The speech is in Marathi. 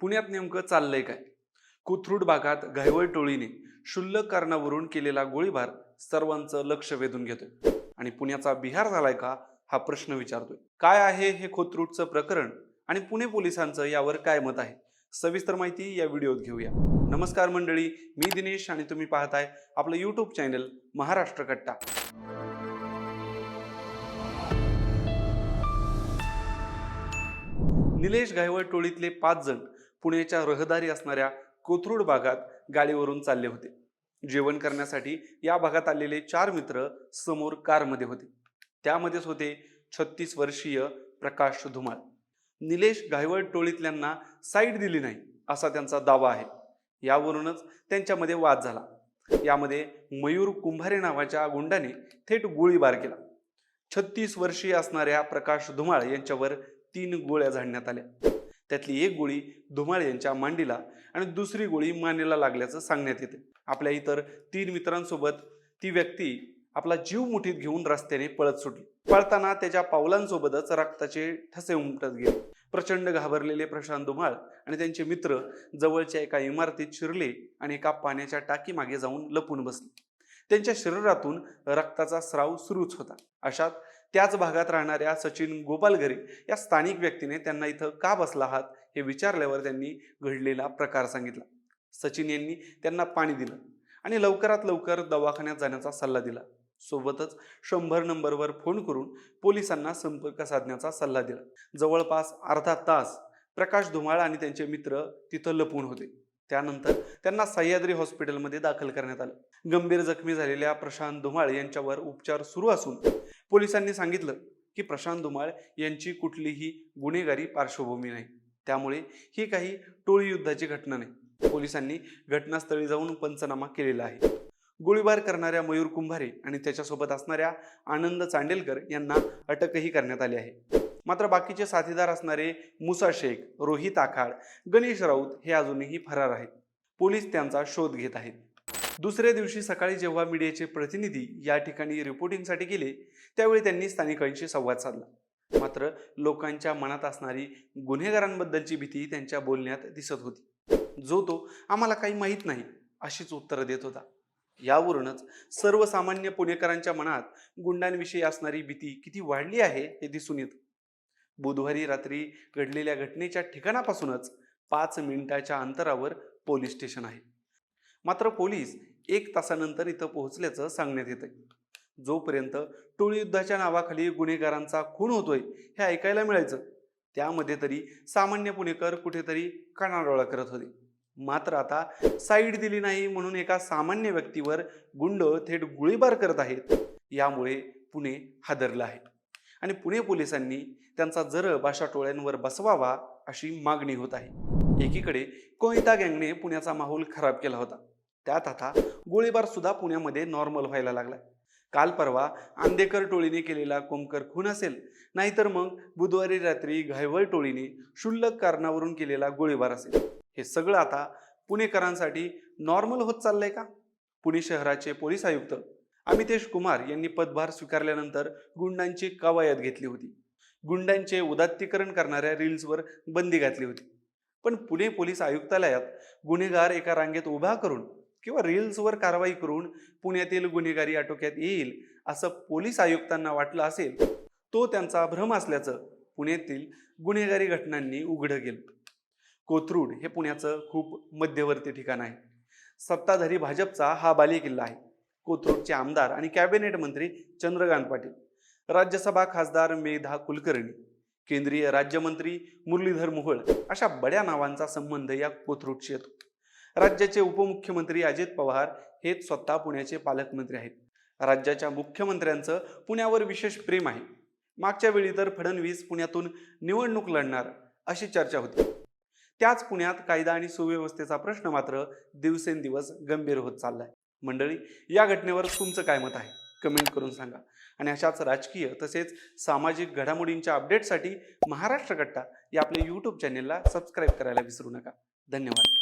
पुण्यात नेमकं चाललंय काय? कोथरूड भागात घायवळ टोळीने क्षुल्लक कारणावरून केलेला गोळीबार सर्वांचं लक्ष वेधून घेतोय. आणि पुण्याचा बिहार झालाय का हा प्रश्न विचारतोय. काय आहे हे कोथरूडचं प्रकरण आणि पुणे पोलिसांचं यावर काय मत आहे? सविस्तर माहिती या व्हिडिओत घेऊया. नमस्कार मंडळी मी दिनेश आणि तुम्ही पाहताय आपलं युट्यूब चॅनल महाराष्ट्र कट्टा. निलेश गायवळ टोळीतले पाच जण पुण्याच्या रहदारी असणाऱ्या कोथरूड भागात गाडीवरून चालले होते. जेवण करण्यासाठी या भागात आलेले चार मित्र समोर कारमध्ये होते. त्यामध्येच होते छत्तीस वर्षीय प्रकाश धुमाळ. निलेश घायवळ टोळीतल्यांना साईड दिली नाही असा त्यांचा दावा आहे. यावरूनच त्यांच्यामध्ये वाद झाला. यामध्ये मयूर कुंभारे नावाच्या गुंडाने थेट गोळीबार केला. छत्तीस वर्षीय असणाऱ्या प्रकाश धुमाळ यांच्यावर तीन गोळ्या झाडण्यात आल्या. त्यातली एक गोळी धुमाळ यांच्या मांडीला आणि दुसरी गोळी मानेला लागल्याचं सांगण्यात येते. आपल्या इतर तीन मित्रांसोबत ती व्यक्ती आपला जीव मुठीत घेऊन रस्त्याने पळत सुटली. पळताना त्याच्या पावलांसोबतच रक्ताचे ठसे उमटत गेले. प्रचंड घाबरलेले प्रशांत धुमाळ आणि त्यांचे मित्र जवळच्या एका इमारतीत शिरले आणि एका पाण्याच्या टाकीमागे जाऊन लपून बसले. त्यांच्या शरीरातून रक्ताचा स्राव सुरूच होता. अशात त्याच भागात राहणाऱ्या सचिन गोपालघरे या स्थानिक व्यक्तीने त्यांना इथं का बसला आहात हे विचारल्यावर त्यांनी घडलेला प्रकार सांगितला. सचिन यांनी त्यांना पाणी दिलं आणि लवकरात लवकर दवाखान्यात जाण्याचा सल्ला दिला. सोबतच शंभर नंबरवर फोन करून पोलिसांना संपर्क साधण्याचा सल्ला दिला. जवळपास अर्धा तास प्रकाश धुमाळ आणि त्यांचे मित्र तिथं लपून होते. त्यानंतर त्यांना सह्याद्री हॉस्पिटलमध्ये दाखल करण्यात आलं. गंभीर जखमी झालेल्या प्रशांत धुमाळ यांच्यावर उपचार सुरू असून पोलिसांनी सांगितलं की प्रशांत धुमाळ यांची कुठलीही गुन्हेगारी पार्श्वभूमी नाही. त्यामुळे ही काही टोळी युद्धाची घटना नाही. पोलिसांनी घटनास्थळी जाऊन पंचनामा केलेला आहे. गोळीबार करणाऱ्या मयूर कुंभारे आणि त्याच्यासोबत असणाऱ्या आनंद चांडेलकर यांना अटकही करण्यात आली आहे. मात्र बाकीचे साथीदार असणारे मुसा शेख रोहित आखाड गणेश राऊत हे अजूनही फरार आहेत. पोलीस त्यांचा शोध घेत आहेत. दुसऱ्या दिवशी सकाळी जेव्हा मीडियाचे प्रतिनिधी या ठिकाणी रिपोर्टिंगसाठी गेले त्यावेळी त्यांनी स्थानिकांशी संवाद साधला. मात्र लोकांच्या मनात असणारी गुन्हेगारांबद्दलची भीती त्यांच्या बोलण्यात दिसत होती. जो तो आम्हाला काही माहीत नाही अशीच उत्तरं देत होता. यावरूनच सर्वसामान्य पुणेकरांच्या मनात गुंडांविषयी असणारी भीती किती वाढली आहे हे दिसून येतं. बुधवारी रात्री घडलेल्या घटनेच्या ठिकाणापासूनच पाच मिनिटाच्या अंतरावर पोलीस स्टेशन आहे. मात्र पोलीस एक तासानंतर इथं पोहोचल्याचं सांगण्यात येतंय. जोपर्यंत टोळीयुद्धाच्या नावाखाली गुन्हेगारांचा खून होतोय हे ऐकायला मिळायचं त्यामध्ये तरी सामान्य पुणेकर कुठेतरी कानाडोळा करत होते. मात्र आता साईड दिली नाही म्हणून एका सामान्य व्यक्तीवर गुंड थेट गोळीबार करत आहेत यामुळे पुणे हादरलं आहे. आणि पुणे पोलिसांनी त्यांचा जर भाषा टोळ्यांवर बसवावा अशी मागणी होत आहे. एकीकडे कोयता गँगने पुण्याचा माहोल खराब केला होता. त्यात आता गोळीबार सुद्धा पुण्यामध्ये नॉर्मल व्हायला लागला काल परवा आंदेकर टोळीने केलेला कोमकर खून असेल नाहीतर मग बुधवारी रात्री घायवळ टोळीने क्षुल्लक कारणावरून केलेला गोळीबार असेल. हे सगळं आता पुणेकरांसाठी नॉर्मल होत चाललंय का? पुणे शहराचे पोलीस आयुक्त अमितेश कुमार यांनी पदभार स्वीकारल्यानंतर गुंडांची कवायत घेतली होती. गुंडांचे उदात्तीकरण करणाऱ्या रील्सवर बंदी घातली होती. पण पुणे पोलीस आयुक्तालयात गुन्हेगार एका रांगेत उभा करून किंवा रील्सवर कारवाई करून पुण्यातील गुन्हेगारी आटोक्यात येईल असं पोलीस आयुक्तांना वाटलं असेल तो त्यांचा भ्रम असल्याचं पुण्यातील गुन्हेगारी घटनांनी उघडं केलं. कोथरूड हे पुण्याचं खूप मध्यवर्ती ठिकाण आहे. सत्ताधारी भाजपचा हा बालेकिल्ला आहे. कोथरूडचे आमदार आणि कॅबिनेट मंत्री चंद्रकांत पाटील राज्यसभा खासदार मेधा कुलकर्णी केंद्रीय राज्यमंत्री मुरलीधर मोहोळ अशा बड्या नावांचा संबंध या कोथरूडशी येतो राज्याचे उपमुख्यमंत्री अजित पवार हे स्वतः पुण्याचे पालकमंत्री आहेत. राज्याच्या मुख्यमंत्र्यांचं पुण्यावर विशेष प्रेम आहे. मागच्या वेळी तर फडणवीस पुण्यातून निवडणूक लढणार अशी चर्चा होती. त्याच पुण्यात कायदा आणि सुव्यवस्थेचा प्रश्न मात्र दिवसेंदिवस गंभीर होत चाललाय. मंडळी या घटनेवर तुमचं काय मत आहे? कमेंट करून सांगा. आणि अशाच राजकीय तसेच सामाजिक घडामोडींच्या अपडेटसाठी महाराष्ट्र कट्टा या आपल्या यूट्यूब चॅनेलला सबस्क्राईब करायला विसरू नका. धन्यवाद.